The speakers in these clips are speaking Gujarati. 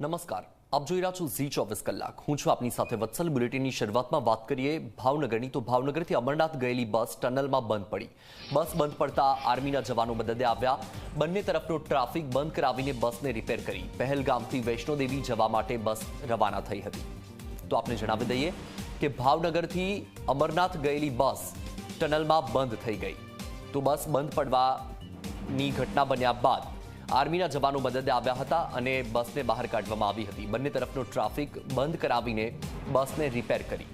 નમસ્કાર. આપ જોઈ રહ્યા છો ઝી ચોવીસ કલાક. હું છું આપની સાથે વત્સલ. બુલેટિનની શરૂઆતમાં વાત કરીએ ભાવનગરની. તો ભાવનગરથી અમરનાથ ગયેલી બસ ટનલમાં બંધ પડી. બસ બંધ પડતા આર્મીના જવાનો મદદે આવ્યા. બંને તરફનો ટ્રાફિક બંધ કરાવીને બસને રિપેર કરી. પહેલગામથી વૈષ્ણોદેવી જવા માટે બસ રવાના થઈ હતી. તો આપને જણાવી દઈએ કે ભાવનગરથી અમરનાથ ગયેલી બસ ટનલમાં બંધ થઈ ગઈ. તો બસ બંધ પડવાની ઘટના બન્યા બાદ આર્મીના જવાનો મદદે આવ્યા હતા અને બસને બહાર કાઢવામાં આવી હતી. બંને તરફનો ટ્રાફિક બંધ કરાવીને બસને રિપેર કરી.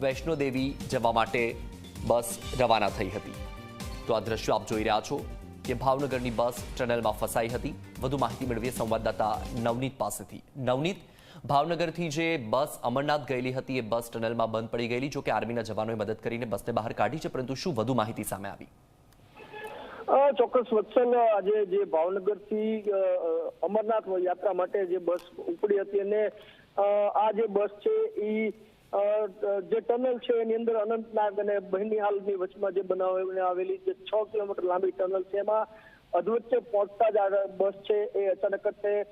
વૈષ્ણોદેવી જવા માટે બસ રવાના થઈ હતી. તો આ દ્રશ્યો આપ જોઈ રહ્યા છો કે ભાવનગરની બસ ટનલમાં ફસાઈ હતી. વધુ માહિતી મેળવીએ સંવાદદાતા નવનીત પાસેથી. નવનીત, ભાવનગરથી જે બસ અમરનાથ ગયેલી હતી એ બસ ટનલમાં બંધ પડી ગયેલી. જો કે આર્મીના જવાનોએ મદદ કરીને બસને બહાર કાઢી છે, પરંતુ શું વધુ માહિતી સામે આવી? ચોક્કસ વત્સલ, આજે જે ભાવનગરથી અમરનાથ યાત્રા માટે જે બસ ઉપડી હતી અને આ જે બસ છે એ જે ટનલ છે એની અંદર અનંતનાગ અને બહેનીહાલની વચમાં જે બનાવવામાં આવેલી જે છ કિલોમીટર લાંબી ટનલ છે, એમાં અધવચ્ચે પહોંચતા જ આ બસ છે એ અચાનક જ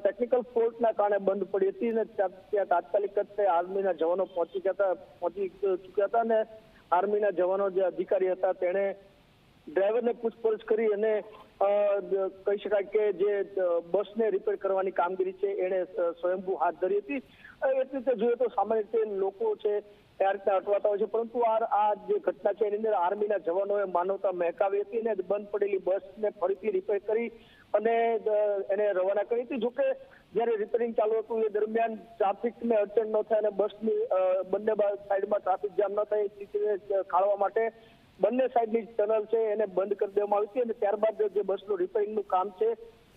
ટેકનિકલ ફોલ્ટના કારણે બંધ પડી હતી અને ત્યાં તાત્કાલિક જ તે આર્મીના જવાનો પહોંચી ગયા હતા પહોંચી ચૂક્યા હતા અને આર્મીના જવાનો જે અધિકારી હતા, તેણે ડ્રાઈવરને પૂછપરછ કરી અને કહી શકાય કે જે બસને રિપેર કરવાની કામગીરી છે એણે સ્વયંભૂ હાથ ધરી હતી. અ, એ રીતે જોઈએ તો સામાન્ય રીતે લોકો છે ત્યારે ત્યાં અટવાતા હોય છે પરંતુ આ આ જે ઘટના છે એની અંદર આર્મીના જવાનોએ માનવતા મહેકાવી હતી અને બંધ પડેલી બસને ફરીથી રિપેર કરી અને એને રવાના કરી હતી. જોકે જ્યારે રિપેરિંગ ચાલુ હતું એ દરમિયાન ટ્રાફિકને અડચણ ન થાય અને બસની બંને સાઈડમાં ટ્રાફિક જામ ન થાય એ સ્થિતિને ખાળવા માટે બંને સાઈડની ટનલ છે એને બંધ કરી દેવામાં આવી હતી અને ત્યારબાદ જે બસનું રિપેરિંગનું કામ છે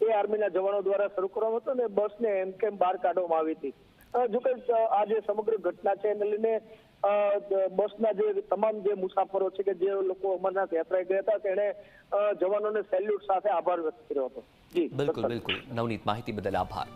એ આર્મીના જવાનો દ્વારા શરૂ કરવામાં હતું અને બસને એમ કેમ બહાર કાઢવામાં આવી હતી. જો જોકે આ જે સમગ્ર ઘટના છે એને લઈને બસના જે તમામ જે મુસાફરો છે કે જે લોકો અમરનાથ યાત્રાએ ગયા હતા તેણે જવાનોને સેલ્યુટ સાથે આભાર વ્યક્ત કર્યો હતો. જી બિલકુલ બિલકુલ. નવનીત માહિતી બદલ આભાર.